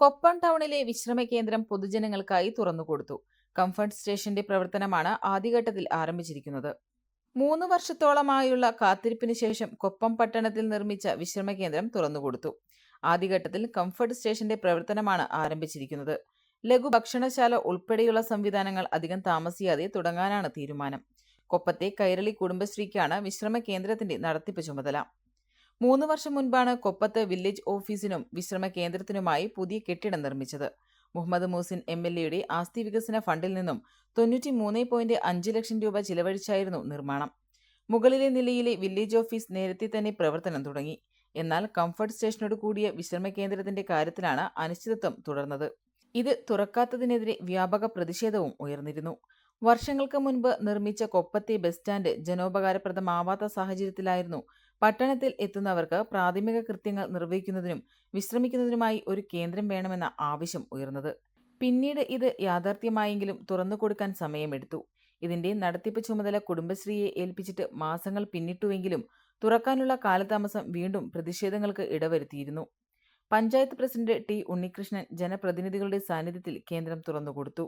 കൊപ്പം ടൗണിലെ വിശ്രമ കേന്ദ്രം പൊതുജനങ്ങൾക്കായി തുറന്നുകൊടുത്തു. കംഫർട്ട് സ്റ്റേഷന്റെ പ്രവർത്തനമാണ് ആദ്യഘട്ടത്തിൽ ആരംഭിച്ചിരിക്കുന്നത്. മൂന്ന് വർഷത്തോളമായുള്ള കാത്തിരിപ്പിന് ശേഷം കൊപ്പം പട്ടണത്തിൽ നിർമ്മിച്ച വിശ്രമ കേന്ദ്രം തുറന്നുകൊടുത്തു. ആദ്യഘട്ടത്തിൽ കംഫർട്ട് സ്റ്റേഷന്റെ പ്രവർത്തനമാണ് ആരംഭിച്ചിരിക്കുന്നത്. ലഘു ഭക്ഷണശാല ഉൾപ്പെടെയുള്ള സംവിധാനങ്ങൾ അധികം താമസിയാതെ തുടങ്ങാനാണ് തീരുമാനം. കൊപ്പത്തെ കൈരളി കുടുംബശ്രീക്കാണ് വിശ്രമ കേന്ദ്രത്തിന്റെ നടത്തിപ്പ് ചുമതല. മൂന്ന് വർഷം മുൻപാണ് കൊപ്പത്ത് വില്ലേജ് ഓഫീസിനും വിശ്രമ കേന്ദ്രത്തിനുമായി പുതിയ കെട്ടിടം നിർമ്മിച്ചത്. മുഹമ്മദ് മൂസിൻ എം എൽ എയുടെ ആസ്തി വികസന ഫണ്ടിൽ നിന്നും തൊണ്ണൂറ്റി മൂന്ന് പോയിന്റ് അഞ്ച് ലക്ഷം രൂപ ചിലവഴിച്ചായിരുന്നു നിർമ്മാണം. മുകളിലെ നിലയിലെ വില്ലേജ് ഓഫീസ് നേരത്തെ തന്നെ പ്രവർത്തനം തുടങ്ങി. എന്നാൽ കംഫർട്ട് സ്റ്റേഷനോട് കൂടിയ വിശ്രമ കേന്ദ്രത്തിന്റെ കാര്യത്തിലാണ് അനിശ്ചിതത്വം തുടർന്നത്. ഇത് തുറക്കാത്തതിനെതിരെ വ്യാപക പ്രതിഷേധവും ഉയർന്നിരുന്നു. വർഷങ്ങൾക്ക് മുൻപ് നിർമ്മിച്ച കൊപ്പത്തെ ബസ് സ്റ്റാൻഡ് ജനോപകാരപ്രദമാവാത്ത സാഹചര്യത്തിലായിരുന്നു പട്ടണത്തിൽ എത്തുന്നവർക്ക് പ്രാഥമിക കൃത്യങ്ങൾ നിർവഹിക്കുന്നതിനും വിശ്രമിക്കുന്നതിനുമായി ഒരു കേന്ദ്രം വേണമെന്ന ആവശ്യം ഉയർന്നത്. പിന്നീട് ഇത് യാഥാർത്ഥ്യമായെങ്കിലും തുറന്നു കൊടുക്കാൻ സമയമെടുത്തു. ഇതിന്റെ നടത്തിപ്പ് ചുമതല കുടുംബശ്രീയെ ഏൽപ്പിച്ചിട്ട് മാസങ്ങൾ പിന്നിട്ടുവെങ്കിലും തുറക്കാനുള്ള കാലതാമസം വീണ്ടും പ്രതിഷേധങ്ങൾക്ക് ഇടവരുത്തിയിരുന്നു. പഞ്ചായത്ത് പ്രസിഡന്റ് ടി ഉണ്ണികൃഷ്ണൻ ജനപ്രതിനിധികളുടെ സാന്നിധ്യത്തിൽ കേന്ദ്രം തുറന്നുകൊടുത്തു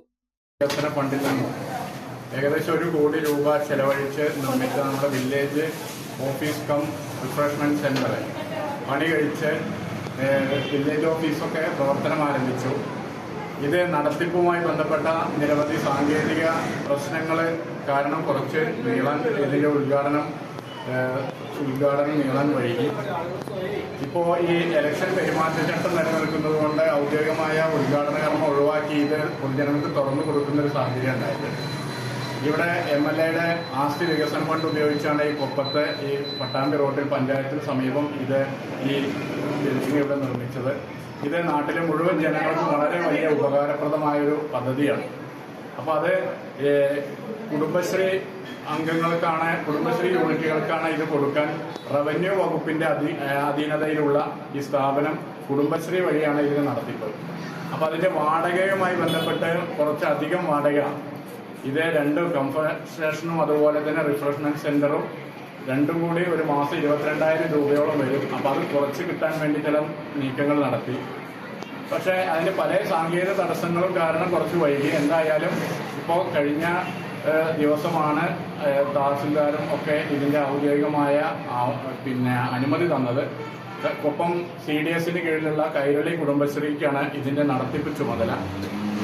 ഏകദേശം ഒരു കോടി രൂപ ചെലവഴിച്ച് നിർമ്മിച്ച നമ്മുടെ village office cum refreshment centre പണി കഴിച്ച് വില്ലേജ് ഓഫീസൊക്കെ പ്രവർത്തനം ആരംഭിച്ചു. ഇത് നടത്തിപ്പുമായി ബന്ധപ്പെട്ട നിരവധി സാങ്കേതിക പ്രശ്നങ്ങൾ കാരണം കുറച്ച് നീളാൻ ഇതിന്റെ ഉദ്ഘാടനം ഉദ്ഘാടനം നീളാൻ വൈകി. ഇപ്പോൾ ഈ ഇലക്ഷൻ പെരുമാറ്റച്ചട്ടം നിലനിൽക്കുന്നത് കൊണ്ട് ഔദ്യോഗികമായ ഉദ്ഘാടന കർമ്മം ഒഴിവാക്കി ഇത് പൊതുജനങ്ങൾക്ക് തുറന്നു കൊടുക്കുന്ന ഒരു സാഹചര്യം ഉണ്ടായത് ഇവിടെ എം എൽ എയുടെ ആസ്തി വികസന ഫണ്ട് ഉപയോഗിച്ചാണ് ഈ കൊപ്പത്ത് ഈ പട്ടാമ്പി റോഡിൽ പഞ്ചായത്തിന് സമീപം ഇത് ഈ ബിൽഡിംഗ് ഇവിടെ നിർമ്മിച്ചത്. ഇത് നാട്ടിലെ മുഴുവൻ ജനങ്ങൾക്കും വളരെ വലിയ ഉപകാരപ്രദമായൊരു പദ്ധതിയാണ്. അപ്പോൾ അത് കുടുംബശ്രീ അംഗങ്ങൾക്കാണ് കുടുംബശ്രീ യൂണിറ്റുകൾക്കാണ് ഇത് കൊടുക്കാൻ റവന്യൂ വകുപ്പിന്റെ അധീ അധീനതയിലുള്ള ഈ സ്ഥാപനം കുടുംബശ്രീ വഴിയാണ് ഇതിന് നടത്തിപ്പ് അപ്പോൾ അതിന്റെ വാടകയുമായി ബന്ധപ്പെട്ട് കുറച്ചധികം വാടക ഇത് രണ്ട് കംഫർട്ട് സ്റ്റേഷനും അതുപോലെ തന്നെ റിഫ്രഷ്മെന്റ് സെന്ററും രണ്ടും കൂടി ഒരു മാസം ഇരുപത്തിരണ്ടായിരം രൂപയോളം വരും. അപ്പോൾ അത് കുറച്ച് കിട്ടാൻ വേണ്ടി ചില നീക്കങ്ങൾ നടത്തി. പക്ഷേ അതിന് പല സാങ്കേതിക തടസ്സങ്ങളും കാരണം കുറച്ച് വൈകി. എന്തായാലും ഇപ്പോൾ കഴിഞ്ഞ ദിവസമാണ് തഹസിൽദാരും ഒക്കെ ഇതിന്റെ ഔദ്യോഗികമായ പിന്നെ അനുമതി തന്നത്. ഒപ്പം സി ഡി എസിന് കീഴിലുള്ള കൈരളി കുടുംബശ്രീക്കാണ് ഇതിന്റെ നടത്തിപ്പ് ചുമതല.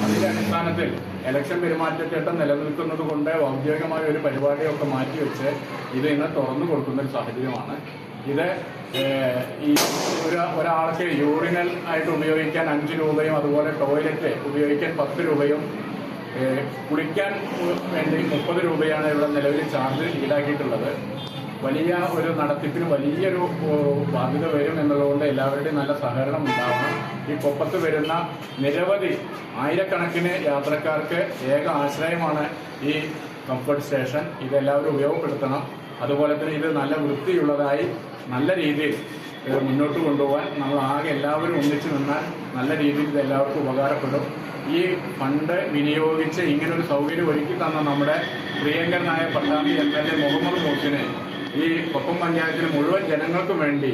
അതിന്റെ അടിസ്ഥാനത്തിൽ ഇലക്ഷൻ പെരുമാറ്റച്ചട്ടം നിലനിൽക്കുന്നത് കൊണ്ട് ഔദ്യോഗികമായ ഒരു പരിപാടിയൊക്കെ മാറ്റിവെച്ച് ഇത് ഇന്ന് തുറന്നു കൊടുക്കുന്ന ഒരു സാഹചര്യമാണ്. ഇത് ഈ ഒരു ഒരാൾക്ക് യൂറിനൽ ആയിട്ട് ഉപയോഗിക്കാൻ അഞ്ച് രൂപയും അതുപോലെ ടോയ്ലറ്റ് ഉപയോഗിക്കാൻ പത്ത് രൂപയും കുളിക്കാൻ വേണ്ടി മുപ്പത് രൂപയാണ് ഇവിടെ നിലവിൽ ചാർജ് ഈടാക്കിയിട്ടുള്ളത്. വലിയ ഒരു നടത്തിപ്പിന് വലിയൊരു ബാധ്യത വരും എന്നുള്ളതുകൊണ്ട് എല്ലാവരുടെയും നല്ല സഹകരണം ഉണ്ടാവണം. ഈ കൊപ്പത്ത് വരുന്ന നിരവധി ആയിരക്കണക്കിന് യാത്രക്കാർക്ക് ഏക ആശ്രയമാണ് ഈ കംഫർട്ട് സ്റ്റേഷൻ. ഇതെല്ലാവരും ഉപയോഗപ്പെടുത്തണം. അതുപോലെ തന്നെ ഇത് നല്ല വൃത്തിയുള്ളതായി നല്ല രീതിയിൽ ഇത് മുന്നോട്ട് കൊണ്ടുപോകാൻ നമ്മൾ ആകെ എല്ലാവരും ഒന്നിച്ചു നിന്നാൽ നല്ല രീതിയിൽ ഇത് എല്ലാവർക്കും ഉപകാരപ്പെടും. ഈ ഫണ്ട് വിനിയോഗിച്ച് ഇങ്ങനൊരു സൗകര്യം ഒരുക്കി തന്ന നമ്മുടെ പ്രിയങ്കരനായ Pattambi M L A Muhammad മൂസിന് ഈ കൊപ്പം പഞ്ചായത്തിലെ മുഴുവൻ ജനങ്ങൾക്കും വേണ്ടി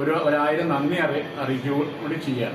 ഒരു ഒരായിരം നന്ദി അറി അറിയിക്കുക കൂടി ചെയ്യാം.